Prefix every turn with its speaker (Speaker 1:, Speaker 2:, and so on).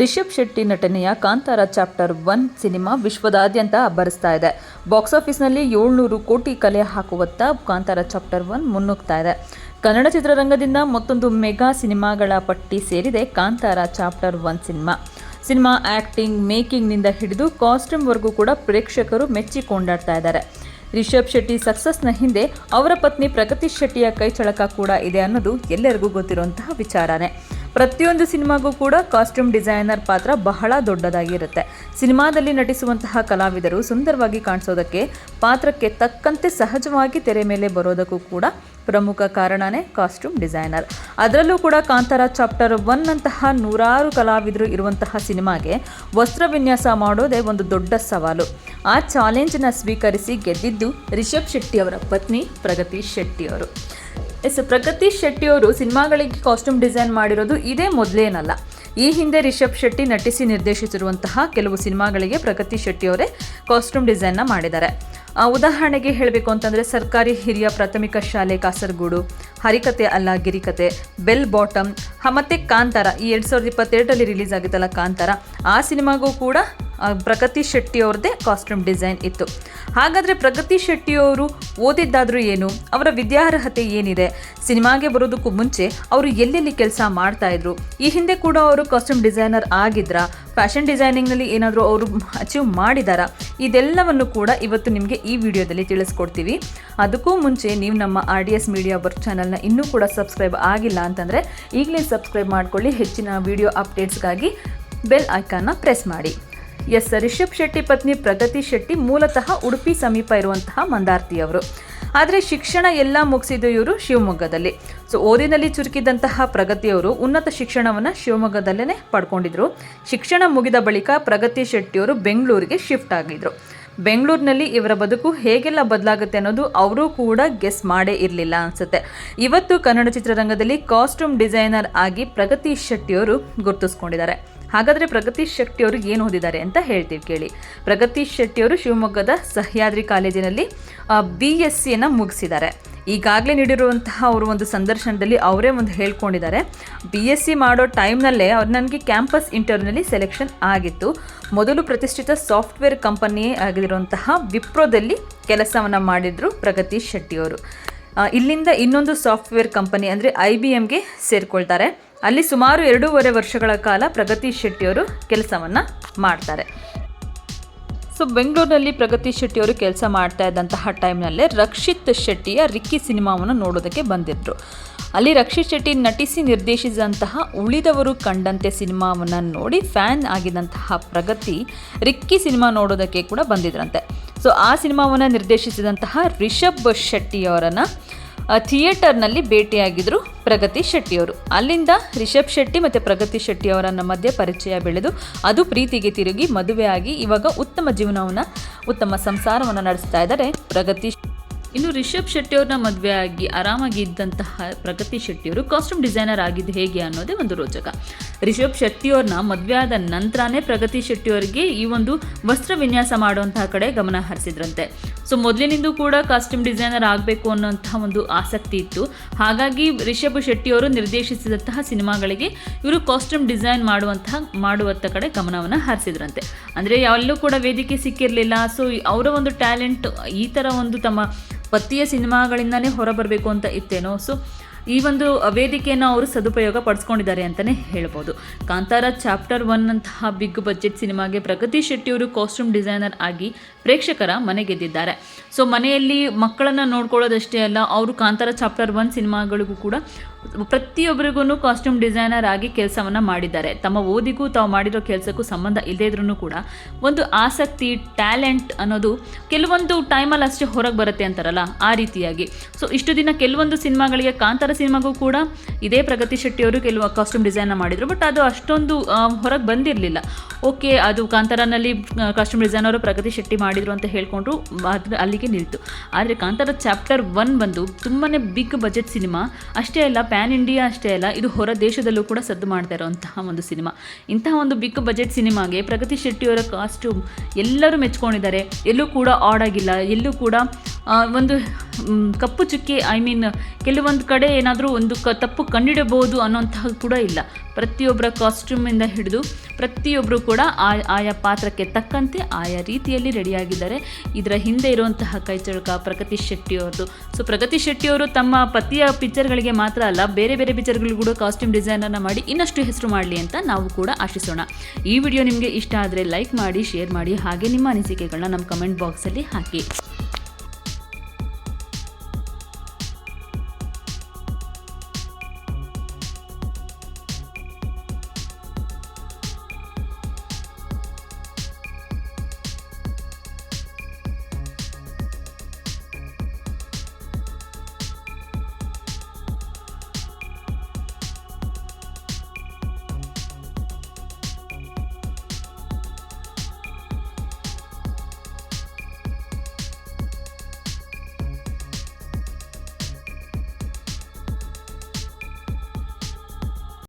Speaker 1: ರಿಷಬ್ ಶೆಟ್ಟಿ ನಟನೆಯ Kantara chapter one cinema ವಿಶ್ವದಾದ್ಯಂತ ಅಬ್ಬರಿಸ್ತಾ ಇದೆ. ಬಾಕ್ಸ್ ಆಫೀಸ್ನಲ್ಲಿ ಏಳ್ನೂರು ಕೋಟಿ ಕಲೆ ಹಾಕುವತ್ತ ಕಾಂತಾರ ಚಾಪ್ಟರ್ ಒನ್ ಮುನ್ನುಗ್ತಾ ಇದೆ. ಕನ್ನಡ ಚಿತ್ರರಂಗದಿಂದ ಮತ್ತೊಂದು ಮೆಗಾ ಸಿನಿಮಾಗಳ ಪಟ್ಟಿ ಸೇರಿದೆ Kantara chapter one cinema. Cinema acting ಮೇಕಿಂಗ್ನಿಂದ ಹಿಡಿದು ಕಾಸ್ಟ್ಯೂಮ್ವರೆಗೂ ಕೂಡ ಪ್ರೇಕ್ಷಕರು ಮೆಚ್ಚಿ ಕೊಂಡಾಡ್ತಾ ಇದ್ದಾರೆ. ರಿಷಬ್ ಶೆಟ್ಟಿ ಸಕ್ಸಸ್ನ ಹಿಂದೆ ಅವರ ಪತ್ನಿ ಪ್ರಗತಿ ಶೆಟ್ಟಿಯ ಕೈಚಳಕ ಕೂಡ ಇದೆ ಅನ್ನೋದು ಎಲ್ಲರಿಗೂ ಗೊತ್ತಿರುವಂತಹ ವಿಚಾರನೇ. ಪ್ರತಿಯೊಂದು ಸಿನಿಮಾಗೂ ಕೂಡ ಕಾಸ್ಟ್ಯೂಮ್ ಡಿಸೈನರ್ ಪಾತ್ರ ಬಹಳ ದೊಡ್ಡದಾಗಿರುತ್ತೆ. ಸಿನಿಮಾದಲ್ಲಿ ನಟಿಸುವಂತಹ ಕಲಾವಿದರು ಸುಂದರವಾಗಿ ಕಾಣಿಸೋದಕ್ಕೆ, ಪಾತ್ರಕ್ಕೆ ತಕ್ಕಂತೆ ಸಹಜವಾಗಿ ತೆರೆ ಮೇಲೆ ಬರೋದಕ್ಕೂ ಕೂಡ ಪ್ರಮುಖ ಕಾರಣನೇ ಕಾಸ್ಟ್ಯೂಮ್ ಡಿಸೈನರ್. ಅದರಲ್ಲೂ ಕೂಡ ಕಾಂತಾರ ಚಾಪ್ಟರ್ ಒನ್ ಅಂತಹ ನೂರಾರು ಕಲಾವಿದರು ಇರುವಂತಹ ಸಿನಿಮಾಗೆ ವಸ್ತ್ರ ವಿನ್ಯಾಸ ಮಾಡೋದೇ ಒಂದು ದೊಡ್ಡ ಸವಾಲು. ಆ ಚಾಲೆಂಜನ್ನು ಸ್ವೀಕರಿಸಿ ಗೆದ್ದಿದ್ದು ರಿಷಬ್ ಶೆಟ್ಟಿ ಅವರ ಪತ್ನಿ ಪ್ರಗತಿ ಶೆಟ್ಟಿ ಅವರು ಎಸ್, ಪ್ರಗತಿ ಶೆಟ್ಟಿ ಅವರು ಸಿನಿಮಾಗಳಿಗೆ ಕಾಸ್ಟ್ಯೂಮ್ ಡಿಸೈನ್ ಮಾಡಿರೋದು ಇದೇ ಮೊದಲೇನಲ್ಲ. ಈ ಹಿಂದೆ ರಿಷಬ್ ಶೆಟ್ಟಿ ನಟಿಸಿ ನಿರ್ದೇಶಿಸಿರುವಂತಹ ಕೆಲವು ಸಿನಿಮಾಗಳಿಗೆ ಪ್ರಗತಿ ಶೆಟ್ಟಿ ಅವರೇ ಕಾಸ್ಟ್ಯೂಮ್ ಡಿಸೈನ್ನ ಮಾಡಿದ್ದಾರೆ. ಉದಾಹರಣೆಗೆ ಹೇಳಬೇಕು ಅಂತಂದರೆ ಸರ್ಕಾರಿ ಹಿರಿಯ ಪ್ರಾಥಮಿಕ ಶಾಲೆ ಕಾಸರಗೋಡು, ಹರಿಕತೆ ಅಲ್ಲ ಗಿರಿಕತೆ, ಬೆಲ್ ಬಾಟಮ್ ಮತ್ತು ಕಾಂತಾರ. ಈ ಎರಡು ಸಾವಿರದ ಇಪ್ಪತ್ತೆರಡರಲ್ಲಿ ರಿಲೀಸ್ ಆಗಿತ್ತಲ್ಲ ಕಾಂತಾರ. ಆ ಸಿನಿಮಾಗೂ ಕೂಡ ಪ್ರಗತಿ ಶೆಟ್ಟಿ ಅವ್ರದ್ದೇ ಕಾಸ್ಟ್ಯೂಮ್ ಡಿಸೈನ್ ಇತ್ತು. ಹಾಗಾದರೆ ಪ್ರಗತಿ ಶೆಟ್ಟಿಯವರು ಓದಿದ್ದಾದರೂ ಏನು? ಅವರ ವಿದ್ಯಾರ್ಹತೆ ಏನಿದೆ? ಸಿನಿಮಾಗೆ ಬರೋದಕ್ಕೂ ಮುಂಚೆ ಅವರು ಎಲ್ಲೆಲ್ಲಿ ಕೆಲಸ ಮಾಡ್ತಾಯಿದ್ರು ಈ ಹಿಂದೆ ಕೂಡ ಅವರು ಕಾಸ್ಟ್ಯೂಮ್ ಡಿಸೈನರ್ ಆಗಿದ್ರಾ? ಫ್ಯಾಷನ್ ಡಿಸೈನಿಂಗ್ನಲ್ಲಿ ಏನಾದರೂ ಅವರು ಅಚೀವ್ ಮಾಡಿದಾರಾ? ಇದೆಲ್ಲವನ್ನು ಕೂಡ ಇವತ್ತು ನಿಮಗೆ ಈ ವಿಡಿಯೋದಲ್ಲಿ ತಿಳಿಸ್ಕೊಡ್ತೀವಿ. ಅದಕ್ಕೂ ಮುಂಚೆ ನೀವು ನಮ್ಮ R D S media work ಚಾನಲ್ನ ಇನ್ನೂ ಕೂಡ ಸಬ್ಸ್ಕ್ರೈಬ್ ಆಗಿಲ್ಲ ಅಂತಂದರೆ ಈಗಲೇ ಸಬ್ಸ್ಕ್ರೈಬ್ ಮಾಡ್ಕೊಳ್ಳಿ. ಹೆಚ್ಚಿನ ವಿಡಿಯೋ ಅಪ್ಡೇಟ್ಸ್ಗಾಗಿ ಬೆಲ್ ಐಕಾನ್ನ ಪ್ರೆಸ್ ಮಾಡಿ. ಎಸ್ ರಿಷಬ್ ಶೆಟ್ಟಿ ಪತ್ನಿ ಪ್ರಗತಿ ಶೆಟ್ಟಿ ಮೂಲತಃ ಉಡುಪಿ ಸಮೀಪ ಇರುವಂತಹ ಮಂದಾರ್ತಿಯವರು. ಆದರೆ ಶಿಕ್ಷಣ ಎಲ್ಲ ಮುಗಿಸಿದ್ದು ಇವರು ಶಿವಮೊಗ್ಗದಲ್ಲಿ. ಸೊ ಓದಿನಲ್ಲಿ ಚುರುಕಿದಂತಹ ಪ್ರಗತಿಯವರು ಉನ್ನತ ಶಿಕ್ಷಣವನ್ನು ಶಿವಮೊಗ್ಗದಲ್ಲೇ ಪಡ್ಕೊಂಡಿದ್ರು. ಶಿಕ್ಷಣ ಮುಗಿದ ಬಳಿಕ ಪ್ರಗತಿ ಶೆಟ್ಟಿಯವರು ಬೆಂಗಳೂರಿಗೆ ಶಿಫ್ಟ್ ಆಗಿದ್ರು. ಬೆಂಗಳೂರಿನಲ್ಲಿ ಇವರ ಬದುಕು ಹೇಗೆಲ್ಲ ಬದಲಾಗುತ್ತೆ ಅನ್ನೋದು ಅವರು ಕೂಡ ಗೆಸ್ ಮಾಡೇ ಇರಲಿಲ್ಲ ಅನಿಸುತ್ತೆ. ಇವತ್ತು ಕನ್ನಡ ಚಿತ್ರರಂಗದಲ್ಲಿ ಕಾಸ್ಟ್ಯೂಮ್ ಡಿಸೈನರ್ ಆಗಿ ಪ್ರಗತಿ ಶೆಟ್ಟಿಯವರು ಗುರುತಿಸ್ಕೊಂಡಿದ್ದಾರೆ. ಹಾಗಾದರೆ ಪ್ರಗತಿ ಶೆಟ್ಟಿಯವರು ಏನು ಓದಿದ್ದಾರೆ ಅಂತ ಹೇಳ್ತೀವಿ ಕೇಳಿ. ಪ್ರಗತಿ ಶೆಟ್ಟಿಯವರು ಶಿವಮೊಗ್ಗದ ಸಹ್ಯಾದ್ರಿ ಕಾಲೇಜಿನಲ್ಲಿ ಬಿ ಎಸ್ ಸಿಯನ್ನು ಮುಗಿಸಿದ್ದಾರೆ. ಈಗಾಗಲೇ ನೀಡಿರುವಂತಹ ಅವರು ಒಂದು ಸಂದರ್ಶನದಲ್ಲಿ ಅವರೇ ಒಂದು ಹೇಳ್ಕೊಂಡಿದ್ದಾರೆ. ಬಿ ಎಸ್ ಸಿ ಮಾಡೋ ಟೈಮ್ನಲ್ಲೇ ಅವ್ರು ನನಗೆ ಕ್ಯಾಂಪಸ್ ಇಂಟರ್ವ್ಯೂನಲ್ಲಿ ಸೆಲೆಕ್ಷನ್ ಆಗಿತ್ತು. ಮೊದಲು ಪ್ರತಿಷ್ಠಿತ ಸಾಫ್ಟ್ವೇರ್ ಕಂಪನಿ ಆಗಿರುವಂತಹ ವಿಪ್ರೋದಲ್ಲಿ ಕೆಲಸವನ್ನು ಮಾಡಿದ್ರು ಪ್ರಗತಿ ಶೆಟ್ಟಿಯವರು ಇಲ್ಲಿಂದ ಇನ್ನೊಂದು ಸಾಫ್ಟ್ವೇರ್ ಕಂಪನಿ ಅಂದರೆ ಐ ಬಿ ಎಮ್ಗೆ ಸೇರಿಕೊಳ್ತಾರೆ. ಅಲ್ಲಿ ಸುಮಾರು ಎರಡೂವರೆ ವರ್ಷಗಳ ಕಾಲ ಪ್ರಗತಿ ಶೆಟ್ಟಿಯವರು ಕೆಲಸವನ್ನು ಮಾಡ್ತಾರೆ. ಸೊ ಬೆಂಗಳೂರಿನಲ್ಲಿ ಪ್ರಗತಿ ಶೆಟ್ಟಿ ಅವರು ಕೆಲಸ ಮಾಡ್ತಾ ಇದ್ದಂತಹ ಟೈಮ್ನಲ್ಲೇ ರಕ್ಷಿತ್ ಶೆಟ್ಟಿಯ ರಿಕ್ಕಿ ಸಿನಿಮಾವನ್ನು ನೋಡೋದಕ್ಕೆ ಬಂದಿದ್ದರು ಅಲ್ಲಿ ರಕ್ಷಿತ್ ಶೆಟ್ಟಿ ನಟಿಸಿ ನಿರ್ದೇಶಿಸಿದಂತಹ ಉಳಿದವರು ಕಂಡಂತೆ ಸಿನಿಮಾವನ್ನು ನೋಡಿ ಫ್ಯಾನ್ ಆಗಿದ್ದಂತಹ ಪ್ರಗತಿ ರಿಕ್ಕಿ ಸಿನಿಮಾ ನೋಡೋದಕ್ಕೆ ಕೂಡ ಬಂದಿದ್ರಂತೆ. ಸೊ ಆ ಸಿನಿಮಾವನ್ನು ನಿರ್ದೇಶಿಸಿದಂತಹ ರಿಷಬ್ ಶೆಟ್ಟಿಯವರನ್ನು ಥಿಯೇಟರ್ನಲ್ಲಿ ಭೇಟಿಯಾಗಿದ್ದರು ಪ್ರಗತಿ ಶೆಟ್ಟಿಯವರು. ಅಲ್ಲಿಂದ ರಿಷಬ್ ಶೆಟ್ಟಿ ಮತ್ತು ಪ್ರಗತಿ ಶೆಟ್ಟಿ ಅವರನ್ನ ಮಧ್ಯೆ ಪರಿಚಯ ಬೆಳೆದು ಅದು ಪ್ರೀತಿಗೆ ತಿರುಗಿ ಮದುವೆಯಾಗಿ ಇವಾಗ ಉತ್ತಮ ಜೀವನವನ್ನು, ಉತ್ತಮ ಸಂಸಾರವನ್ನು ನಡೆಸ್ತಾ ಇದ್ದಾರೆ ಪ್ರಗತಿ ಇನ್ನು ರಿಷಬ್ ಶೆಟ್ಟಿಯವ್ರನ್ನ ಮದುವೆ ಆಗಿ ಆರಾಮಾಗಿ ಇದ್ದಂತಹ ಪ್ರಗತಿ ಶೆಟ್ಟಿಯವರು ಕಾಸ್ಟ್ಯೂಮ್ ಡಿಸೈನರ್ ಆಗಿದ್ದು ಹೇಗೆ ಅನ್ನೋದೇ ಒಂದು ರೋಚಕ. ರಿಷಬ್ ಶೆಟ್ಟಿಯವ್ರನ್ನ ಮದುವೆ ಆದ ನಂತರನೇ ಪ್ರಗತಿ ಶೆಟ್ಟಿಯವರಿಗೆ ಈ ಒಂದು ವಸ್ತ್ರ ವಿನ್ಯಾಸ ಮಾಡುವಂತಹ ಕಡೆ ಗಮನ ಹರಿಸಿದ್ರಂತೆ. ಸೊ ಮೊದಲಿನಿಂದ ಕೂಡ ಕಾಸ್ಟ್ಯೂಮ್ ಡಿಸೈನರ್ ಆಗಬೇಕು ಅನ್ನೋಂತಹ ಒಂದು ಆಸಕ್ತಿ ಇತ್ತು. ಹಾಗಾಗಿ ರಿಷಬ್ ಶೆಟ್ಟಿಯವರು ನಿರ್ದೇಶಿಸಿದಂತಹ ಸಿನಿಮಾಗಳಿಗೆ ಇವರು ಕಾಸ್ಟ್ಯೂಮ್ ಡಿಸೈನ್ ಮಾಡುವಂತಹ ಮಾಡುವಂಥ ಕಡೆ ಗಮನವನ್ನು ಹರಿಸಿದ್ರಂತೆ. ಅಂದರೆ ಎಲ್ಲೂ ಕೂಡ ವೇದಿಕೆ ಸಿಕ್ಕಿರಲಿಲ್ಲ. ಸೊ ಅವರ ಒಂದು ಟ್ಯಾಲೆಂಟ್ ಈ ಥರ ಒಂದು ತಮ್ಮ ಪತಿಯ ಸಿನಿಮಾಗಳಿಂದನೇ ಹೊರಬರಬೇಕು ಅಂತ ಇತ್ತೇನೋ. ಸೊ ಈ ಒಂದು ವೇದಿಕೆಯನ್ನು ಅವರು ಸದುಪಯೋಗ ಪಡಿಸ್ಕೊಂಡಿದ್ದಾರೆ ಅಂತಲೇ ಹೇಳ್ಬೋದು. ಕಾಂತಾರ ಚಾಪ್ಟರ್ ಒನ್ ಅಂತಹ ಬಿಗ್ ಬಜೆಟ್ ಸಿನಿಮಾಗೆ ಪ್ರಗತಿ ಶೆಟ್ಟಿಯವರು ಕಾಸ್ಟ್ಯೂಮ್ ಡಿಸೈನರ್ ಆಗಿ ಪ್ರೇಕ್ಷಕರ ಮನೆ ಗೆದ್ದಿದ್ದಾರೆ ಸೊ, ಮನೆಯಲ್ಲಿ ಮಕ್ಕಳನ್ನು ನೋಡ್ಕೊಳ್ಳೋದಷ್ಟೇ ಅಲ್ಲ, ಅವರು ಕಾಂತಾರ ಚಾಪ್ಟರ್ ಒನ್ ಸಿನಿಮಾಗಳಿಗೂ ಕೂಡ ಪ್ರತಿಯೊಬ್ಬರಿಗೂ ಕಾಸ್ಟ್ಯೂಮ್ ಡಿಸೈನರ್ ಆಗಿ ಕೆಲಸವನ್ನು ಮಾಡಿದ್ದಾರೆ. ತಮ್ಮ ಓದಿಗೂ ತಾವು ಮಾಡಿರೋ ಕೆಲಸಕ್ಕೂ ಸಂಬಂಧ ಇಲ್ಲದೇ ಇದ್ರೂ ಕೂಡ ಒಂದು ಆಸಕ್ತಿ, ಟ್ಯಾಲೆಂಟ್ ಅನ್ನೋದು ಕೆಲವೊಂದು ಟೈಮಲ್ಲಿ ಅಷ್ಟೇ ಹೊರಗೆ ಬರುತ್ತೆ ಅಂತಾರಲ್ಲ ಆ ರೀತಿಯಾಗಿ. ಸೊ, ಇಷ್ಟು ದಿನ ಕೆಲವೊಂದು ಸಿನಿಮಾಗಳಿಗೆ ಕಾಂತಾರ ಸಿನಿಮಾಗೂ ಕೂಡ ಇದೇ ಪ್ರಗತಿ ಶೆಟ್ಟಿಯವರು ಕೆಲವು ಕಾಸ್ಟ್ಯೂಮ್ ಡಿಸೈನ್ನ ಮಾಡಿದರು. ಬಟ್ ಅದು ಅಷ್ಟೊಂದು ಹೊರಗೆ ಬಂದಿರಲಿಲ್ಲ. ಓಕೆ ಅದು ಕಾಂತಾರನಲ್ಲಿ ಕಾಸ್ಟ್ಯೂಮ್ ಡಿಸೈನ್ ಅವರು ಪ್ರಗತಿ ಶೆಟ್ಟಿ ಮಾಡಿದರು ಅಂತ ಹೇಳ್ಕೊಂಡ್ರು ಅದು ಅಲ್ಲಿಗೆ ನಿಲ್ತು. ಆದರೆ ಕಾಂತಾರ ಚಾಪ್ಟರ್ ಒನ್ ಬಂದು ತುಂಬಾ ಬಿಗ್ ಬಜೆಟ್ ಸಿನಿಮಾ. ಅಷ್ಟೇ ಅಲ್ಲ ಪ್ಯಾನ್ ಇಂಡಿಯಾ ಅಷ್ಟೇ ಅಲ್ಲ, ಇದು ಹೊರ ದೇಶದಲ್ಲೂ ಕೂಡ ಸದ್ದು ಮಾಡ್ತಾ ಇರೋಂತಹ ಒಂದು ಸಿನಿಮಾ. ಇಂತಹ ಒಂದು ಬಿಗ್ ಬಜೆಟ್ ಸಿನಿಮಾಗೆ ಪ್ರಗತಿ ಶೆಟ್ಟಿಯವರ ಕಾಸ್ಟ್ಯೂಮ್ ಎಲ್ಲರೂ ಮೆಚ್ಕೊಂಡಿದ್ದಾರೆ. ಎಲ್ಲೂ ಕೂಡ ಆಡ್ ಆಗಿಲ್ಲ. ಎಲ್ಲೂ ಕೂಡ ಒಂದು ಕಪ್ಪು ಚುಕ್ಕಿ ಐ ಮೀನ್ ಕೆಲವೊಂದು ಕಡೆ ಏನಾದರೂ ಒಂದು ಕ ತಪ್ಪು ಕಂಡಿಡಬಹುದು ಅನ್ನೋಂತಹ ಕೂಡ ಇಲ್ಲ. ಪ್ರತಿಯೊಬ್ಬರ ಕಾಸ್ಟ್ಯೂಮಿಂದ ಹಿಡಿದು ಪ್ರತಿಯೊಬ್ಬರು ಕೂಡ ಆ, ಆಯಾ ಪಾತ್ರಕ್ಕೆ ತಕ್ಕಂತೆ ಆಯಾ ರೀತಿಯಲ್ಲಿ ರೆಡಿಯಾಗಿದ್ದಾರೆ. ಇದರ ಹಿಂದೆ ಇರುವಂತಹ ಕೈಚಳಕ ಪ್ರಗತಿ ಶೆಟ್ಟಿ ಅವ್ರದ್ದು. ಸೊ ಪ್ರಗತಿ ಶೆಟ್ಟಿಯವರು ತಮ್ಮ ಪತಿಯ ಪಿಕ್ಚರ್ಗಳಿಗೆ ಮಾತ್ರ ಅಲ್ಲ, ಬೇರೆ ಬೇರೆ ಪಿಕ್ಚರ್ಗಳಿಗೂ ಕೂಡ ಕಾಸ್ಟ್ಯೂಮ್ ಡಿಸೈನನ್ನು ಮಾಡಿ ಇನ್ನಷ್ಟು ಹೆಸರು ಮಾಡಲಿ ಅಂತ ನಾವು ಕೂಡ ಆಶಿಸೋಣ. ಈ ವಿಡಿಯೋ ನಿಮಗೆ ಇಷ್ಟ ಆದರೆ ಲೈಕ್ ಮಾಡಿ ಶೇರ್ ಮಾಡಿ, ಹಾಗೆ ನಿಮ್ಮ ಅನಿಸಿಕೆಗಳನ್ನ ನಮ್ಮ ಕಮೆಂಟ್ ಬಾಕ್ಸಲ್ಲಿ ಹಾಕಿ.